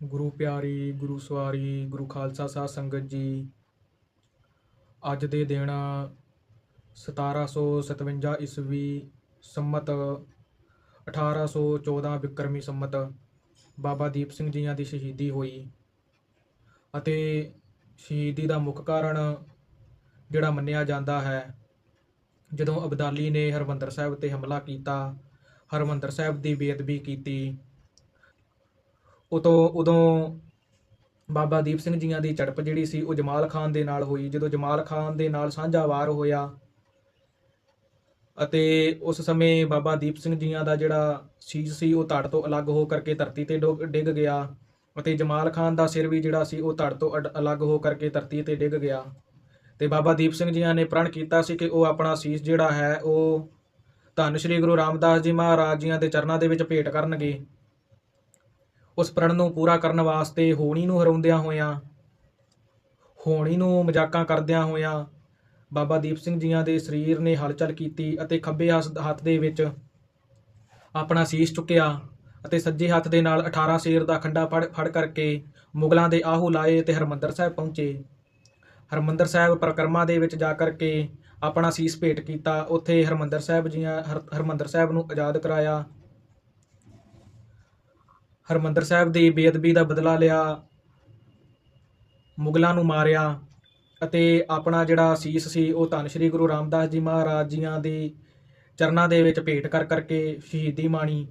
ਗੁਰੂ ਪਿਆਰੀ, ਗੁਰੂ ਸਵਾਰੀ, ਗੁਰੂ ਖਾਲਸਾ ਸਾਹਿਬ ਸੰਗਤ ਜੀ, ਅੱਜ ਦੇ ਦਿਨ 1757 ਈਸਵੀ ਸੰਮਤ 1814 ਵਿਕਰਮੀ ਸੰਮਤ ਬਾਬਾ ਦੀਪ ਸਿੰਘ ਜੀਆਂ ਦੀ ਸ਼ਹੀਦੀ ਹੋਈ ਅਤੇ ਸ਼ਹੀਦੀ ਦਾ ਮੁੱਖ ਕਾਰਨ ਜਿਹੜਾ ਮੰਨਿਆ ਜਾਂਦਾ ਹੈ, ਜਦੋਂ ਅਬਦਾਲੀ ਨੇ ਹਰਮੰਦਰ ਸਾਹਿਬ ਤੇ ਹਮਲਾ ਕੀਤਾ, ਹਰਮੰਦਰ ਸਾਹਿਬ ਦੀ ਬੇਅਦਬੀ ਕੀਤੀ ਉਦੋਂ ਉਦੋਂ ਬਾਬਾ ਦੀਪ ਸਿੰਘ ਜੀਆਂ ਦੀ ਝੜਪ ਜਿਹੜੀ ਸੀ, ਉਹ ਜਮਾਲ ਖਾਨ ਦੇ ਨਾਲ ਹੋਈ। ਜਦੋਂ ਜਮਾਲ ਖਾਨ ਦੇ ਨਾਲ ਸਾਂਝਾ ਵਾਰ ਹੋਇਆ ਅਤੇ ਉਸ ਸਮੇਂ ਬਾਬਾ ਦੀਪ ਸਿੰਘ ਜੀਆਂ ਦਾ ਜਿਹੜਾ ਸੀਸ ਸੀ, ਉਹ ਧੜ ਤੋਂ ਅਲੱਗ ਹੋ ਕਰਕੇ ਧਰਤੀ ਤੇ ਡੁੱਗ- ਡਿੱਗ ਗਿਆ ਅਤੇ ਜਮਾਲ ਖਾਨ ਦਾ ਸਿਰ ਵੀ ਜਿਹੜਾ ਸੀ, ਉਹ ਧੜ ਤੋਂ ਅਡ- ਅਲੱਗ ਹੋ ਕਰਕੇ ਧਰਤੀ ਤੇ ਡਿੱਗ ਗਿਆ। ਤੇ ਬਾਬਾ ਦੀਪ ਸਿੰਘ ਜੀਆਂ ਨੇ ਪ੍ਰਣ ਕੀਤਾ ਸੀ ਕਿ ਉਹ ਆਪਣਾ ਸੀਸ ਜਿਹੜਾ ਹੈ, ਉਹ ਧੰਨ ਸ਼੍ਰੀ ਗੁਰੂ ਰਾਮਦਾਸ ਜੀ ਮਹਾਰਾਜ ਜੀਆਂ ਦੇ ਚਰਨਾਂ ਦੇ ਵਿੱਚ ਭੇਟ ਕਰਨਗੇ। ਉਸ ਪ੍ਰਣ ਨੂੰ ਪੂਰਾ ਕਰਨ ਵਾਸਤੇ ਹੋਣੀ ਨੂੰ ਹਰਾਉਂਦਿਆਂ ਹੋਇਆਂ, ਹੋਣੀ ਨੂੰ ਮਜ਼ਾਕਾਂ ਕਰਦਿਆਂ ਹੋਇਆਂ ਬਾਬਾ ਦੀਪ ਸਿੰਘ ਜੀਆਂ ਦੇ ਸਰੀਰ ਨੇ ਹਲਚਲ ਕੀਤੀ ਅਤੇ ਖੱਬੇ ਹੱਸ- ਹੱਥ ਦੇ ਵਿੱਚ ਆਪਣਾ ਸੀਸ ਚੁੱਕਿਆ ਅਤੇ ਸੱਜੇ ਹੱਥ ਦੇ ਨਾਲ 18 ਸ਼ੇਰ ਦਾ ਖੰਡਾ ਫੜ ਫੜ ਕਰਕੇ ਮੁਗਲਾਂ ਦੇ ਆਹੂ ਲਾਏ ਤੇ ਹਰਮੰਦਰ ਸਾਹਿਬ ਪਹੁੰਚੇ। ਹਰਮੰਦਰ ਸਾਹਿਬ ਪ੍ਰਕਰਮਾ ਦੇ ਵਿੱਚ ਜਾ ਕਰਕੇ ਆਪਣਾ ਸੀਸ ਭੇਟ ਕੀਤਾ। ਉੱਥੇ ਹਰਮੰਦਰ ਸਾਹਿਬ ਜੀਆਂ ਹਰ- ਹਰਮੰਦਰ ਸਾਹਿਬ ਨੂੰ ਆਜ਼ਾਦ ਕਰਾਇਆ। ਹਰਮੰਦਰ ਸਾਹਿਬ ਦੀ ਬੇਅਦਬੀ ਦਾ ਬਦਲਾ ਲਿਆ, ਮੁਗਲਾਂ ਨੂੰ ਮਾਰਿਆ ਅਤੇ ਆਪਣਾ ਜਿਹੜਾ ਸੀਸ ਸੀ ਉਹ ਧੰਨ ਸ਼੍ਰੀ ਗੁਰੂ ਰਾਮਦਾਸ ਜੀ ਮਹਾਰਾਜ ਜੀਆਂ ਦੀ ਚਰਨਾਂ ਦੇ ਵਿੱਚ ਭੇਟ ਕਰ ਕਰਕੇ ਸ਼ਹੀਦੀ ਮਾਣੀ।